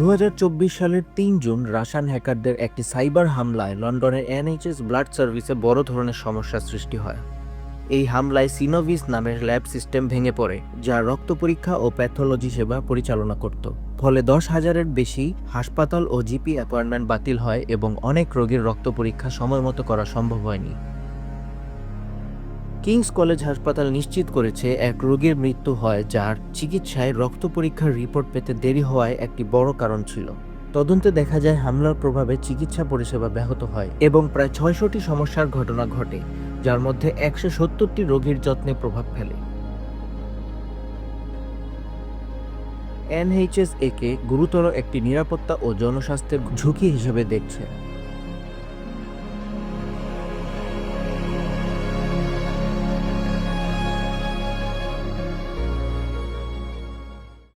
দু হাজার চব্বিশ সালের তিন জুন রাশিয়ান হ্যাকারদের একটি সাইবার হামলায় লন্ডনের এনএইচএস ব্লাড সার্ভিসে বড় ধরনের সমস্যার সৃষ্টি হয়। এই হামলায় সিনোভিস নামের ল্যাব সিস্টেম ভেঙে পড়ে, যা রক্ত পরীক্ষা ও প্যাথোলজি সেবা পরিচালনা করত। ফলে দশ হাজারের বেশি হাসপাতাল ও জিপি অ্যাপয়েন্টমেন্ট বাতিল হয় এবং অনেক রোগীর রক্ত পরীক্ষা সময় মতো করা সম্ভব হয়নি। কিংস কলেজ হাসপাতাল নিশ্চিত করেছে এক রোগীর মৃত্যু হয় যার চিকিৎসায় রক্ত পরীক্ষার রিপোর্ট পেতে দেরি হওয়ায় একটি বড় কারণ ছিল। তদন্তে দেখা যায় হামলার প্রভাবে চিকিৎসা পরিষেবা ব্যাহত হয় এবং প্রায় ছয়শটি সমস্যার ঘটনা ঘটে, যার মধ্যে একশো সত্তরটি রোগীর যত্নে প্রভাব ফেলে। এনএইচএস একে গুরুতর একটি নিরাপত্তা ও জনস্বাস্থ্যের ঝুঁকি হিসেবে দেখছে।